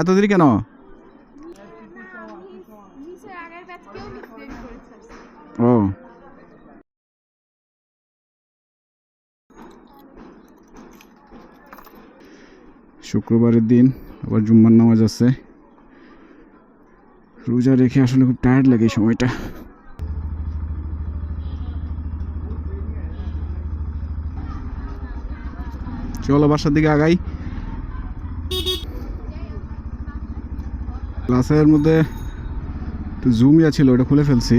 এত দেরি কেন? ও। শুক্রবারের দিন, আবার জুম্মার নামাজ আছে। রোজা রেখে আসলে খুব টায়ার্ড লাগে এই সময়টা। চলো বাসার দিকে আগাই। ক্লাসের মধ্যে জুম ইয়া ছিল, ওটা খুলে ফেলছি।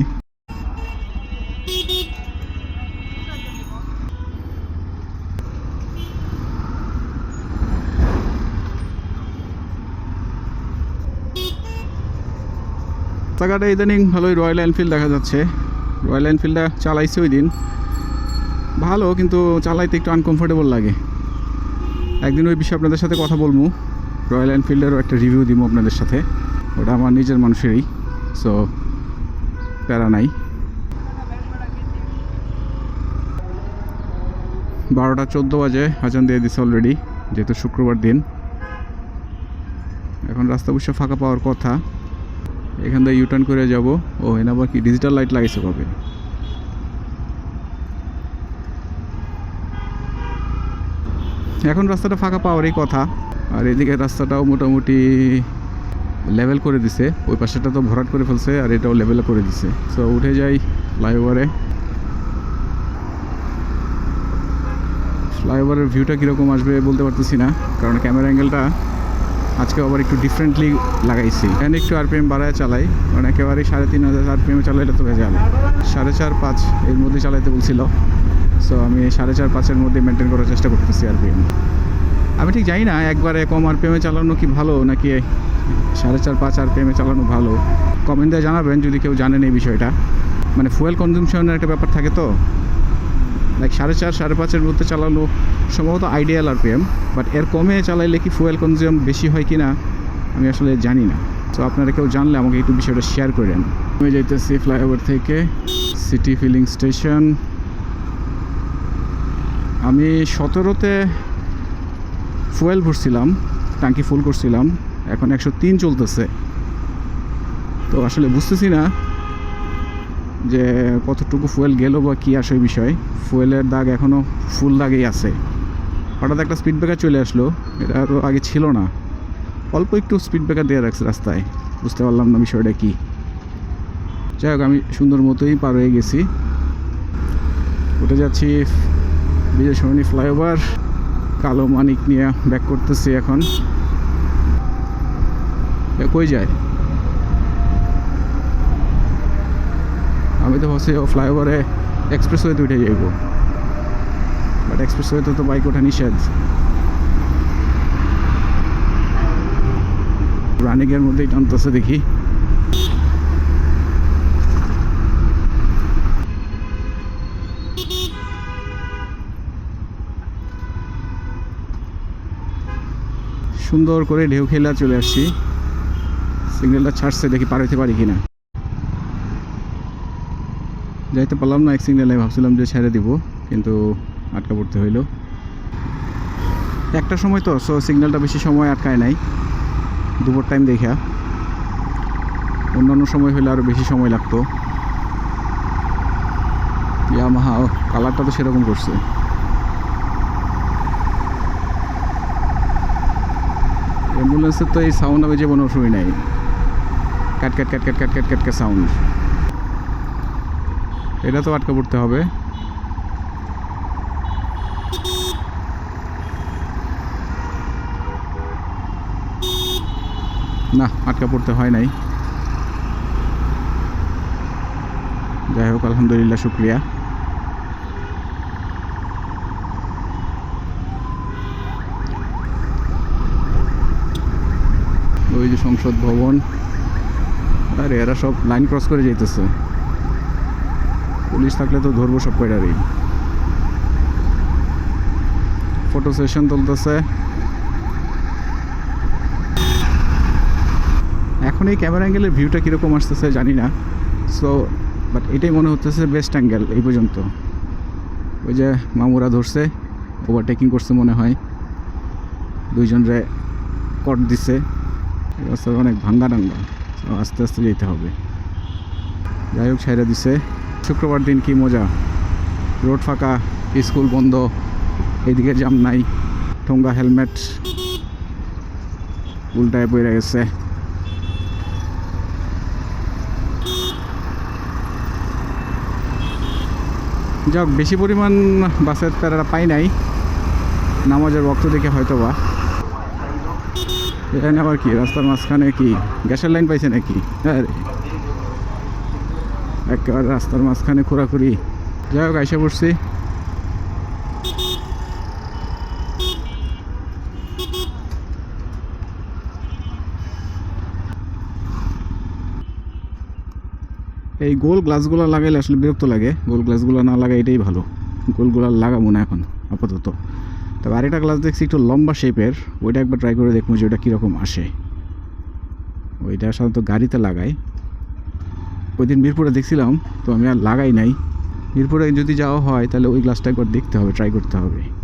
রাস্তাঘাটে ইদানিং ভালোই রয়্যাল এনফিল্ড দেখা যাচ্ছে। রয়্যাল এনফিল্ডটা চালাইছে ওই দিন। ভালো, কিন্তু চালাইতে একটু আনকমফোর্টেবল লাগে। একদিন ওই বিষয়ে আপনাদের সাথে কথা বলব। রয়্যাল এনফিল্ডেরও একটা রিভিউ দিব আপনাদের সাথে। ওটা আমার নিজের মানুষেরই সো প্যারা নাই। বারোটা চোদ্দ বাজে, আজান দিয়ে দিছে অলরেডি যেহেতু শুক্রবার দিন। এখন রাস্তা অবশ্য ফাঁকা পাওয়ার কথা। এখান থেকে ইউটার্ন করে যাব। ও, এনে আবার কি ডিজিটাল লাইট লাগাইছে কবে? এখন রাস্তাটা ফাঁকা পাওয়ারই কথা। আর এদিকে রাস্তাটাও মোটামুটি লেভেল করে দিছে, ওই পাশেটা তো ভরাট করে ফেলছে আর এটাও লেভেল করে দিছে। সো উঠে যাই ফ্লাইওভারে ফ্লাইওভারের ভিউটা কীরকম আসবে বলতে পারতেছি না, কারণ ক্যামেরা অ্যাঙ্গেলটা আজকে আবার একটু ডিফারেন্টলি লাগাইছি। এখানে একটু আরপিএম বাড়ায় চালাই কারণ একেবারেই সাড়ে তিন হাজার আরপিএমে চালাইলে তো ভেজাল সাড়ে চার পাঁচ এর মধ্যে চালাইতে বলছিল। সো আমি সাড়ে চার পাঁচের মধ্যে মেনটেন করার চেষ্টা করতেছি আরপিএম আমি ঠিক জানি না, একবারে কম প্রেমে চালানো কি ভালো, নাকি সাড়ে চার, পাঁচ আর প্রেমে চালানো ভালো? কমেন্টে জানাবেন যদি কেউ জানেন এই বিষয়টা। মানে ফুয়েল কনজামশনের একটা ব্যাপার থাকে তো? লাইক সাড়ে চার, সাড়ে পাঁচের মধ্যে চালানো সম্ভবত আইডিয়াল আরপিএম বাট এর কমে চালাইলে কি ফুয়েল কনজিউম বেশি হয় কি না আমি আসলে জানি না। তো আপনারা কেউ জানলে আমাকে একটু বিষয়টা শেয়ার করে করেন আমি যাইতেছি ফ্লাইওভার থেকে সিটি ফিলিং স্টেশন আমি সতেরোতে ফুয়েল ভরছিলাম ট্যাঙ্কি ফুল করছিলাম, এখন একশো তিন চলতেছে। তো আসলে বুঝতেছি না যে কতটুকু ফুয়েল গেল বা কী আসে বিষয়। ফুয়েলের দাগ এখনও ফুল দাগেই আছে। হঠাৎ একটা স্পিড ব্রেকার চলে আসলো, এটা তো আগে ছিল না। অল্প একটু স্পিড ব্রেকার দেওয়া রাখছে রাস্তায়, বুঝতে পারলাম না বিষয়টা কী। যাই হোক, আমি সুন্দর মতোই পার হয়ে গেছি। উঠে যাচ্ছি বিজয় সরণী ফ্লাইওভার। কালো মানিক নিয়ে ব্যাক করতেছি এখন। কই যায়? আমি তো ভাবছি ফ্লাইওভারে এক্সপ্রেস ওয়েতে উঠে যাইব। বাট এক্সপ্রেস ওয়েতে তো বাইক ওঠা নিষেধ। রানিংয়ের মধ্যেই টানতেছে দেখি। সুন্দর করে ঢেউ খেলা চলে আসছি। সিগন্যালটা ছাড়ছে, দেখি পার হইতে পারি কিনা। যাইতে পারলাম না, এক সিগন্যালে ভাবছিলাম যে ছেড়ে দিব, কিন্তু আটকা পড়তে হইল। একটা সময় তো সো সিগন্যালটা বেশি সময় আটকায় নাই। দুপুর টাইম দেখা। অন্যান্য সময় হলে আরও বেশি সময় লাগতো। ইয়ামাহা কালারটা তো সেরকম করছে। অ্যাম্বুলেন্সের তো এই সাউন্ড আমি জীবনেও শুনি নাই। কাট কাট ক্যাট কাট কাট ক্যাট ক্যাট ক্যাট সাউন্ড এটা তো আটকা পড়তে হবে। না, আটকা পড়তে হয় নাই। যাই হোক, আলহামদুলিল্লাহ, শুক্রিয়া। ওই যে সংসদ ভবন, আরে এরা সব লাইন ক্রস করে যেতেছে পুলিশ থাকলে তো ধরবো সব কয়টারই। ফটো সেশন তুলতেছে। এখন এই ক্যামেরা অ্যাঙ্গেলের ভিউটা কীরকম আসতেছে জানি না। সো বাট এটাই মনে হচ্ছে বেস্ট অ্যাঙ্গেল এই পর্যন্ত। ওই যে মামুরা ধরছে ওভারটেকিং করছে মনে হয়। দুইজনরে কট দিছে। রাস্তা অনেক ভাঙ্গা টাঙ্গা, তো আস্তে আস্তে যেতে হবে। যাই হোক, ছাইরা দিছে। শুক্রবার দিন কি মজা। রোড ফাঁকা, স্কুল বন্ধ, এদিকে জাম নাই, ঠোঙ্গা হেলমেট উল্টায় পড়ে গেছে। যাক, বেশি পরিমাণ বাসের প্যারাটা পাই নাই। নামাজের বক্ত দেখে হয়তো বা এখানে আবার কি? রাস্তার মাঝখানে কি? গ্যাসের লাইন পাইছে নাকি? আরে একেবারে রাস্তার মাঝখানে খোরাখুরি যাই হোক, আইসা পড়ছি। এই গোল গ্লাসগুলো লাগাইলে আসলে বিরক্ত লাগে। গোল গ্লাসগুলো না লাগাই এটাই ভালো। গোলগুলো লাগাবো না এখন, আপাতত। তবে আরেকটা গ্লাস দেখছি একটু লম্বা শেপের ওইটা একবার ট্রাই করে দেখব যে ওটা কীরকম আসে। ওইটা সাধারণত গাড়িতে লাগাই। ওই দিন মিরপুরে দেখছিলাম, তো আমি আর লাগাই নাই। মিরপুরে যদি যাওয়া হয়, তাহলে ওই গ্লাসটা একবার দেখতে হবে ট্রাই করতে হবে।